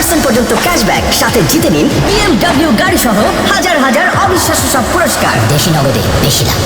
Percent পর্যন্ত cashback. সাথে জিতে নিন বিএমডব্লিউ গাড়ি সহ হাজার হাজার অবিশ্বাস্য সব পুরস্কার। দেশি নগদে বেশি লাভ